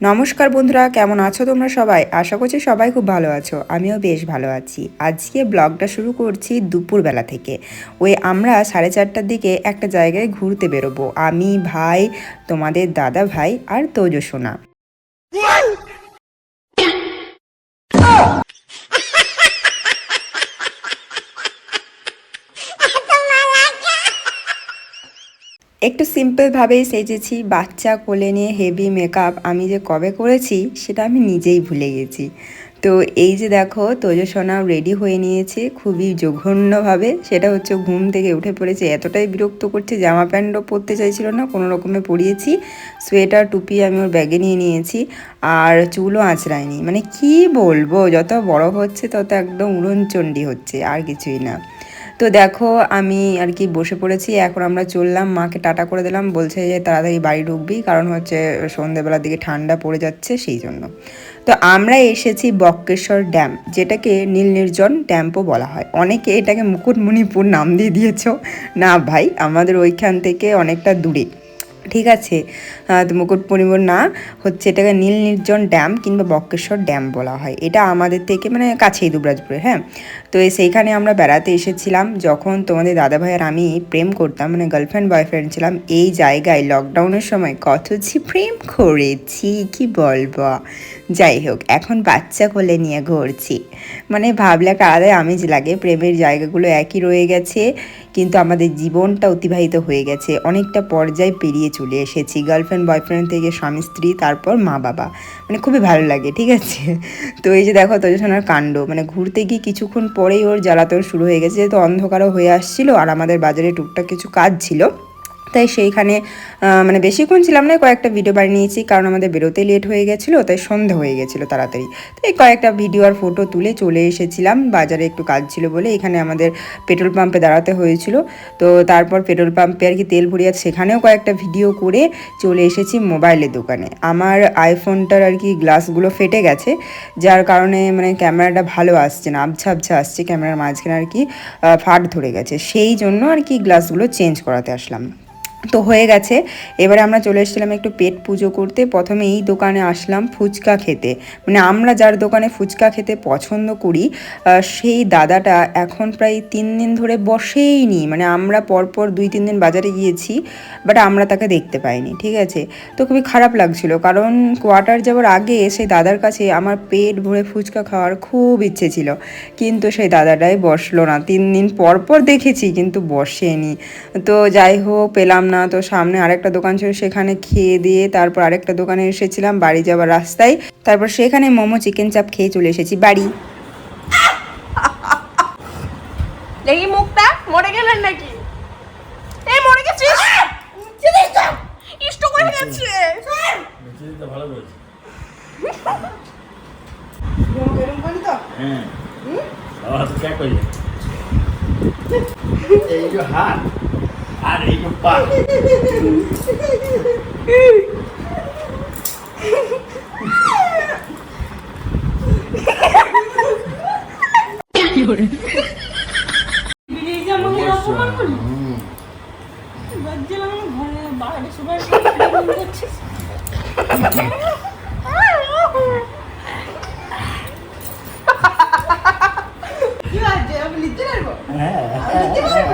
নমস্কার বন্ধুরা, কেমন আছো তোমরা সবাই? আশা করছি সবাই খুব ভালো আছো। আমিও বেশ ভালো আছি। আজকে ব্লগটা শুরু করছি দুপুরবেলা থেকে। ওই আমরা সাড়ে চারটার দিকে একটা জায়গায় ঘুরতে বেরোবো। আমি, ভাই, তোমাদের দাদা ভাই আর তোজো সোনা। একটু সিম্পলভাবেই সেজেছি, বাচ্চা কোলে নিয়ে হেভি মেকআপ আমি যে কবে করেছি সেটা আমি নিজেই ভুলে গেছি। তো এই যে দেখো তোজো সোনা রেডি হয়ে নিয়েছে, খুবই জঘন্যভাবে, সেটা হচ্ছে ঘুম থেকে উঠে পড়েছে, এতটাই বিরক্ত করছে, জামা প্যান্টও পরতে চাইছিল না, কোনো রকমে পরিয়েছি, সোয়েটার, টুপি আমি ওর ব্যাগে নিয়ে নিয়েছি, আর চুলও আঁচড়ায়নি মানে কি বলব, যত বড় হচ্ছে তত একদম উড়নচণ্ডী হচ্ছে, আর কিছুই না। তো দেখো, আমি আর কি বসে পড়েছি, এখন আমরা চললাম, মাকে টাটা করে দিলাম, বলছে যে তাড়াতাড়ি বাড়ি ঢুকবি, কারণ হচ্ছে সন্ধ্যেবেলার দিকে ঠান্ডা পড়ে যাচ্ছে সেই জন্য। তো আমরা এসেছি বক্রেশ্বর ড্যাম, যেটাকে নীল নির্জন ড্যাম্পও বলা হয়। অনেকে এটাকে মুকুটমণিপুর নাম দিয়ে দিয়েছ। না ভাই, আমাদের ওইখান থেকে অনেকটা দূরে। ঠিক আছে? মুকুটমণিপুর না, হচ্ছে এটাকে নীল নির্জন ড্যাম কিংবা বক্রেশ্বর ড্যাম বলা হয়। এটা আমাদের থেকে মানে কাছেই দুবরাজপুরে হ্যাঁ? তো সেইখানে আমরা বেড়াতে এসেছিলাম যখন তোমাদের দাদাভাই আর আমি প্রেম করতাম মানে গার্লফ্রেন্ড বয়ফ্রেন্ড ছিলাম, এই জায়গায় লকডাউনের সময় কত যে প্রেম করেছি, কি বলব? যাই হোক, এখন বাচ্চা কোলে নিয়ে ঘুরছি। মানে ভাবলে একটা আলাদাই আমেজ লাগে, প্রেমের জায়গাগুলো একই রয়ে গেছে, কিন্তু আমাদের জীবনটা অতিবাহিত হয়ে গেছে, অনেকটা পর্যায়ে পেরিয়ে চলে এসেছি। গার্লফ্রেন্ড বয়ফ্রেন্ড থেকে স্বামী, স্ত্রী, তারপর মা, বাবা। মানে খুবই ভালো লাগে, ঠিক আছে? তো এই যে দেখো, তোজসোনার কাণ্ড। মানে ঘুরতে গিয়ে কিছুক্ষণ পরেই ওর জ্বালাতন শুরু হয়ে গেছে, যেহেতু অন্ধকারও হয়ে আসছিল আর আমাদের বাজারে টুকটাক কিছু কাজ ছিল। তাই সেইখানে মানে বেশিক্ষণ ছিলাম না, কয়েকটা ভিডিও বানিয়ে নিয়েছি, কারণ আমাদের বেরোতে লেট হয়ে গেছিল, তাই সন্ধে হয়ে গেছিল তাড়াতাড়ি। তাই কয়েকটা ভিডিও আর ফটো তুলে চলে এসেছিলাম, বাজারে একটু কাজ ছিল বলে এখানে আমাদের পেট্রোল পাম্পে দাঁড়াতে হয়েছিল। তো তারপর পেট্রোল পাম্পে আর কি তেল ভরিয়ে সেখানেও কয়েকটা ভিডিও করে চলে এসেছি মোবাইলের দোকানে। আমার আইফোনটার আর কি গ্লাসগুলো ফেটে গেছে, যার কারণে মানে ক্যামেরাটা ভালো আসছে না আবছা আবছা আসছে ক্যামেরার মাঝখানে আর কি ফাট ধরে গেছে। সেই জন্য আর কি গ্লাসগুলো চেঞ্জ করাতে আসলাম। তো হয়ে গেছে। এবারে আমরা চলে এসেছিলাম একটু পেট পুজো করতে। প্রথমে এই দোকানে আসলাম ফুচকা খেতে। মানে আমরা যার দোকানে ফুচকা খেতে পছন্দ করি সেই দাদাটা এখন প্রায় তিন দিন ধরে বসেই নি মানে আমরা পরপর দুই, তিন দিন বাজারে গিয়েছি, বাট আমরা তাকে দেখতে পাইনি, ঠিক আছে? তো খুবই খারাপ লাগছিল, কারণ কোয়ার্টার যাওয়ার আগে সেই দাদার কাছে আমার পেট ভরে ফুচকা খাওয়ার খুব ইচ্ছে ছিল। কিন্তু সেই দাদাটাই বসল না। তিন দিন পর পর দেখেছি, কিন্তু বসেনি। তো যাই হোক, পেলাম না। তো সামনে আরেকটা দোকান ছিল সেখানে খেয়ে দিয়ে তারপর আরেকটা দোকানে এসেছিলাম বাড়ি যাওয়ার রাস্তায়। তারপর সেখানে মোমো চিকেন চাপ খেয়ে চলে এসেছি বাড়ি। দেখি মুখটা মরে গেলেন নাকি? এই মরে গেছিস? ইষ্ট করে গেছে। ভালো করেছে হ্যাঁ বাবা তো ত্যাগ করলে এই যে হাত আর এই যে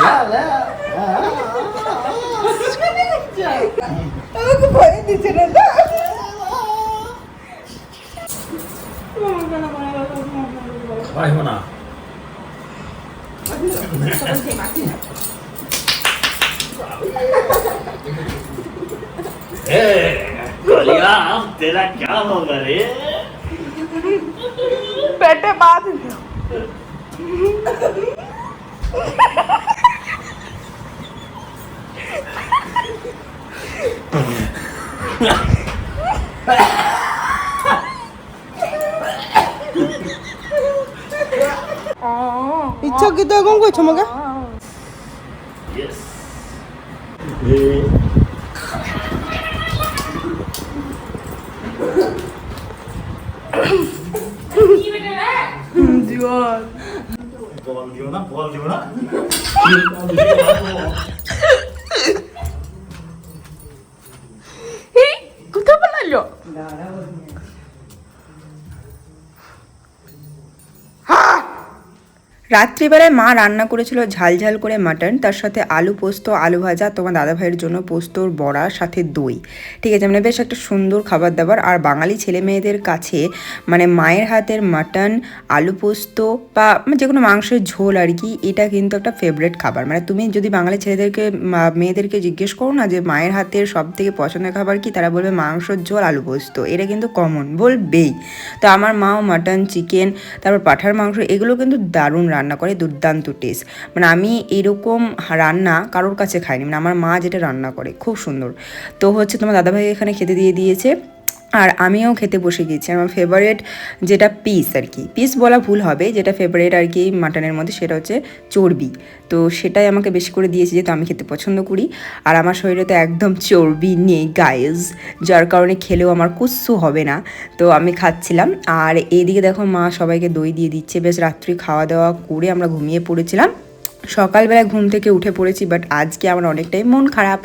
পা হুম। খাওয়াইব না गलिया अब तेरा क्या होगा रे পেটে বাদ 기도 해온 거야 저먹에? 예스 지원 보강 지원아? 보강 지원아? রাত্রিবেলায় মা রান্না করেছিল ঝাল ঝাল করে মাটন, তার সাথে আলু পোস্ত, আলু ভাজা, তোমার দাদা ভাইয়ের জন্য পোস্তর বড়া, সাথে দই। ঠিক আছে মানে বেশ একটা সুন্দর খাবার দাবার। আর বাঙালি ছেলে মেয়েদের কাছে মানে মায়ের হাতের মাটন, আলু পোস্ত বা যে কোনো মাংসের ঝোল আর কি, এটা কিন্তু একটা ফেভারেট খাবার। মানে তুমি যদি বাঙালি ছেলেদেরকে মেয়েদেরকে জিজ্ঞেস করো না যে মায়ের হাতের সব থেকে পছন্দের খাবার কি, তারা বলবে মাংসর ঝোল, আলু পোস্ত। এটা কিন্তু কমন বলবেই। তো আমার মাও মাটন চিকেন তারপর পাঠার মাংস, এগুলো কিন্তু দারুণ রান্না। করে, দুর্দান্ত টেস্ট মানে আমি এরকম রান্না কারোর কাছে খাইনি মানে আমার মা যেটা রান্না করে, খুব সুন্দর। তো হচ্ছে তোমার দাদাভাই এখানে খেতে দিয়ে দিয়েছে। আর আমিও খেতে বসে গেছি আমার ফেভারিট যেটা পিস আর কি। পিস বলা ভুল হবে, যেটা ফেভারিট আর কি মাটনের মধ্যে সেটা হচ্ছে চর্বি। তো সেটাই আমাকে বেশি করে দিয়েছে যেহেতু আমি খেতে পছন্দ করি। আর আমার শরীরে তো একদম চর্বি নেই গায়েস যার কারণে খেলেও আমার কুচ্ছু হবে না। তো আমি খাচ্ছিলাম। আর এইদিকে দেখো মা সবাইকে দই দিয়ে দিচ্ছে। বেশ রাত্রি খাওয়া দাওয়া করে আমরা ঘুমিয়ে পড়েছিলাম। সকালবেলা ঘুম থেকে উঠে পড়েছি বাট আজকে আমার অনেকটাই মন খারাপ।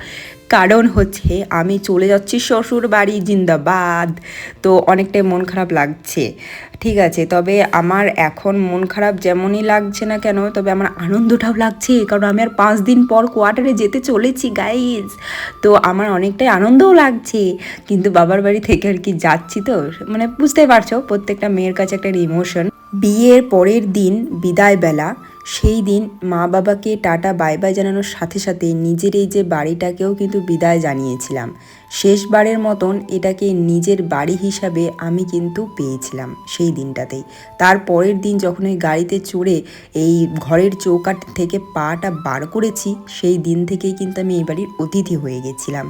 কারণ হচ্ছে, আমি চলে যাচ্ছি শ্বশুর বাড়ি জিন্দাবাদ। তো অনেকটাই মন খারাপ লাগছে। ঠিক আছে, তবে আমার এখন মন খারাপ যেমনই লাগছে না কেন, তবে আমার আনন্দটাও লাগছে, কারণ আমি আর পাঁচ দিন পর কোয়ার্টারে যেতে চলেছি গাইজ তো আমার অনেকটাই আনন্দও লাগছে। কিন্তু বাবার বাড়ি থেকে আর কি যাচ্ছি তো মানে বুঝতে পারছ, প্রত্যেকটা মেয়ের কাছে একটা ইমোশন বিয়ের পরের দিন বিদায় বেলা সেই দিন মা বাবাকে টাটা বাই বাই জানানোর সাথে সাথে নিজের এই যে বাড়িটাকেও কিন্তু বিদায় জানিয়েছিলাম। শেষবারের মতন এটাকে নিজের বাড়ি হিসাবে আমি কিন্তু পেয়েছিলাম সেই দিনটাতেই। তার পরের দিন যখন ওই গাড়িতে চড়ে এই ঘরের চৌকাট থেকে পাটা বার করেছি, সেই দিন থেকেই কিন্তু আমি এই বাড়ির অতিথি হয়ে গেছিলাম।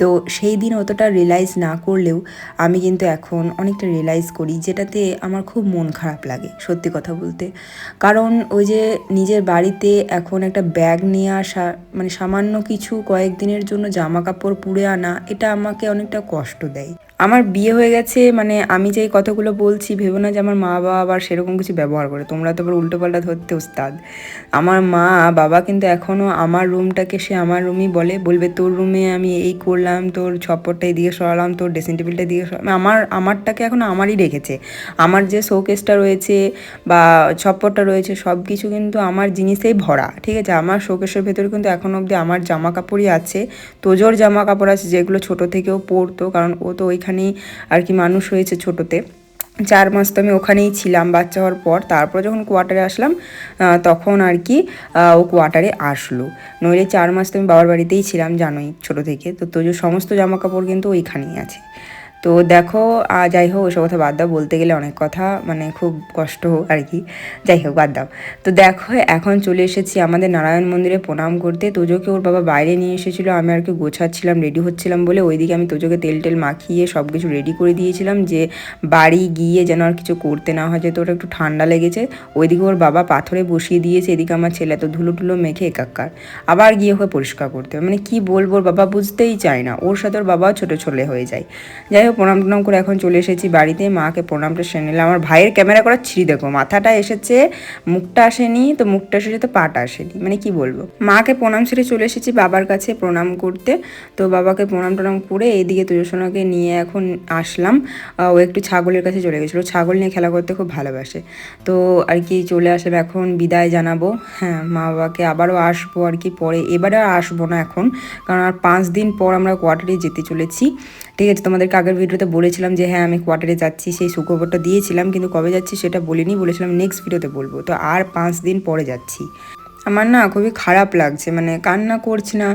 তো সেই দিন অতটা রিয়েলাইজ না করলেও আমি কিন্তু এখন অনেকটা রিয়েলাইজ করি, যেটাতে আমার খুব মন খারাপ লাগে সত্যি কথা বলতে। কারণ ওই যে নিজের বাড়িতে এখন একটা ব্যাগ নিয়ে আসা মানে সামান্য কিছু কয়েকদিনের জন্য জামা কাপড় পুড়ে আনা, এটা আমাকে অনেকটা কষ্ট দেয়। আমার বিয়ে হয়ে গেছে মানে আমি যে কথাগুলো বলছি, ভেবো না যে আমার মা বাবা আবার সেরকম কিছু ব্যবহার করে। তোমরা তো আবার উল্টোপাল্টা ধরতে ওস্তাদ। আমার মা বাবা কিন্তু এখনও আমার রুমটাকে সে আমার রুমই বলে। বলবে, তোর রুমে আমি এই করলাম, তোর ছপ্পরটা এদিকে সরালাম, তোর ড্রেসিং টেবিলটা দিকে সরালাম আমার, আমারটাকে এখন আমারই রেখেছে। আমার যে শোকেসটা রয়েছে বা ছপ্পরটা রয়েছে সব কিছু কিন্তু আমার জিনিসেই ভরা, ঠিক আছে? আমার শোকেসের ভেতরে কিন্তু এখন অবধি আমার জামা কাপড়ই আছে। তোজোর জামা কাপড় আছে, যেগুলো ছোট থেকেও পরতো, কারণ ও তো ওইখানেই আর কি মানুষ হয়েছে ছোটোতে। চার মাস তো আমি ওখানেই ছিলাম বাচ্চা হওয়ার পর। তারপর যখন কোয়ার্টারে আসলাম তখন আর কি ও কোয়ার্টারে আসলো। নইলে চার মাস তো আমি বাবার বাড়িতেই ছিলাম, জানোই, ছোটো থেকে। তো তোর সমস্ত জামা কাপড় কিন্তু ওইখানেই আছে। তো দেখো যাই হোক ওসব কথা বাদ দাও, বলতে গেলে অনেক কথা মানে খুব কষ্ট হোক আর কি। যাই হোক, বাদ দাও। তো দেখো, এখন চলে এসেছি আমাদের নারায়ণ মন্দিরে প্রণাম করতে। তোজোকে ওর বাবা বাইরে নিয়ে এসেছিল, আমি আর কি গোছাচ্ছিলাম রেডি হচ্ছিলাম বলে ওইদিকে আমি তোজোকে তেল টেল মাখিয়ে সব কিছু রেডি করে দিয়েছিলাম যে বাড়ি গিয়ে যেন আর কিছু করতে না হয়, যেহেতু ওটা একটু ঠান্ডা লেগেছে। ওইদিকে ওর বাবা পাথরে বসিয়ে দিয়েছে, এদিকে আমার ছেলে তো ধুলো টুলো মেখে একাকার। আবার গিয়ে হয়ে পরিষ্কার করতে মানে কি বলব, ওর বাবা বুঝতেই চায় না। ওর সাথে ওর বাবাও ছোটো ছোলে হয়ে যায়। যাই হোক প্রণাম টনাম করে এখন চলে এসেছি বাড়িতে। মাকে প্রণামটা সেরে নিলাম। আমার ভাইয়ের ক্যামেরা করার ছিঁড়ি দেখো, মাথাটা এসেছে, মুখটা আসেনি, তো মুখটা এসেছে, তো পাটা আসেনি। মানে কি বলব? মাকে প্রণাম সেরে চলে এসেছি বাবার কাছে প্রণাম করতে। তো বাবাকে প্রণাম টনাম করে এইদিকে তুজসোনাকে নিয়ে এখন আসলাম। ও একটু ছাগলের কাছে চলে গেছিল। ছাগল নিয়ে খেলা করতে খুব ভালোবাসে। তো আর কি চলে আসলে এখন, বিদায় জানাব। হ্যাঁ মা বাবাকে আবারও আসব আর কি পরে। এবারে আর আসব না এখন, কারণ আর পাঁচ দিন পর আমরা কোয়ার্টারে যেতে চলেছি। ঠিক আছে তোমাদেরকে আগের ভিডিওতে বলেছিলাম যে হ্যাঁ আমি কোয়ার্টারে যাচ্ছি, সেই সুখবরটা দিয়েছিলাম, কিন্তু কবে যাচ্ছি সেটা বলিনি, বলেছিলাম নেক্সট ভিডিওতে বলব। তো আর পাঁচ দিন পরে যাচ্ছি। আমার না খুবই খারাপ লাগছে মানে কান্না করছি না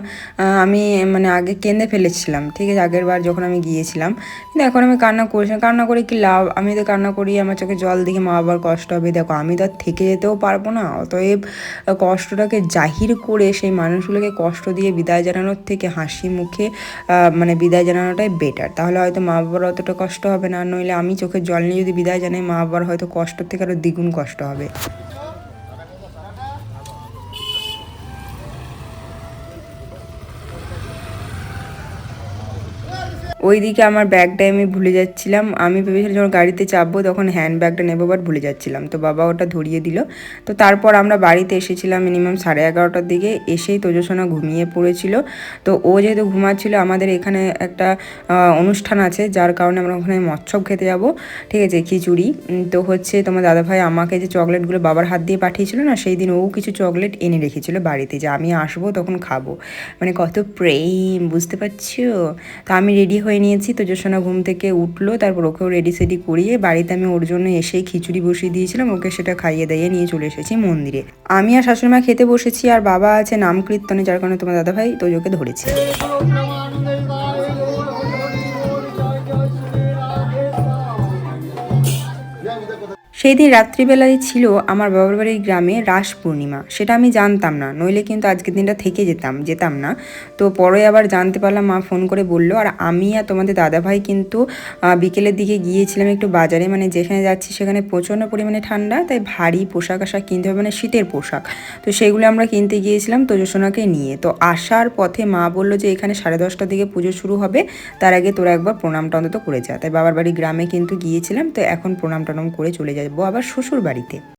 আমি মানে আগে কেঁদে ফেলেছিলাম, ঠিক আছে, আগের বার যখন আমি গিয়েছিলাম, কিন্তু এখন আমি কান্না করছি না, কান্না করে কি লাভ? আমি তো কান্না করি, আমার চোখে জল দেখে মা বাবার কষ্ট হবে, দেখো, আমি তো আর থেকে যেতেও পারব না, অতএব কষ্টটাকে জাহির করে সেই মানুষগুলোকে কষ্ট দিয়ে বিদায় জানানোর থেকে হাসি মুখে মানে বিদায় জানানোটাই বেটার তাহলে হয়তো মা বাবার অতটা কষ্ট হবে না, নইলে আমি চোখের জল নিয়ে যদি বিদায় জানাই, মা বাবার হয়তো কষ্ট থেকে আরও দ্বিগুণ কষ্ট হবে। ওইদিকে আমার ব্যাগটা আমি ভুলে যাচ্ছিলাম। আমি ভেবেছিলাম যখন গাড়িতে চাপবো তখন হ্যান্ড ব্যাগটা নেব বাট ভুলে যাচ্ছিলাম। তো বাবা ওটা ধরিয়ে দিল। তো তারপর আমরা বাড়িতে এসেছিলাম মিনিমাম সাড়ে এগারোটার দিকে। এসেই তোজসোনা ঘুমিয়ে পড়েছিল। তো ও যেহেতু ঘুমাচ্ছিল, আমাদের এখানে একটা অনুষ্ঠান আছে, যার কারণে আমরা ওখানে মৎসব খেতে যাব। ঠিক আছে, খিচুড়ি। তো হচ্ছে তোমার দাদাভাই আমাকে যে চকলেটগুলো বাবার হাত দিয়ে পাঠিয়েছিল না, সেই দিন ও কিছু চকলেট এনে রেখেছিল বাড়িতে, যে আমি আসব তখন খাব। মানে কত প্রেম, বুঝতে পারছ? তো আমি রেডি হয়ে নিয়েছি। তো জোসনা ঘুম থেকে উঠল, তারপর ওকেও রেডি সেডি করিয়ে বাড়িতে আমি ওর জন্য এসেই খিচুড়ি বসিয়ে দিয়েছিলাম, ওকে সেটা খাইয়ে দাইয়ে নিয়ে চলে এসেছি মন্দিরে। আমি আর শাশুড়ি মা খেতে বসেছি, আর বাবা আছে নাম কীর্তনে, যার কারণে তোমার দাদাভাই তোজোকে ধরেছে। সেই দিন রাত্রিবেলায় ছিল আমার বাবার বাড়ির গ্রামে রাস পূর্ণিমা। সেটা আমি জানতাম না, নইলে কিন্তু আজকের দিনটা থেকে যেতাম যেতাম না। তো পরে আবার জানতে পারলাম, মা ফোন করে বলল, আর আমি আর তোমাদের দাদাভাই কিন্তু বিকেলের দিকে গিয়েছিলাম একটু বাজারে মানে যেখানে যাচ্ছি সেখানে প্রচণ্ড পরিমাণে ঠান্ডা, তাই ভারী পোশাক আশাক কিনতে হবে মানে শীতের পোশাক। তো সেগুলো আমরা কিনতে গিয়েছিলাম তোজসোনাকে নিয়ে। তো আসার পথে মা বলল যে, এখানে সাড়ে দশটার দিকে পুজো শুরু হবে, তার আগে তোরা একবার প্রণাম প্রণামটা অন্তত করে যা। তাই বাবার বাড়ি গ্রামে কিন্তু গিয়েছিলাম, তো এখন প্রণাম টনাম করে চলে যাব আবার শ্বশুর বাড়িতে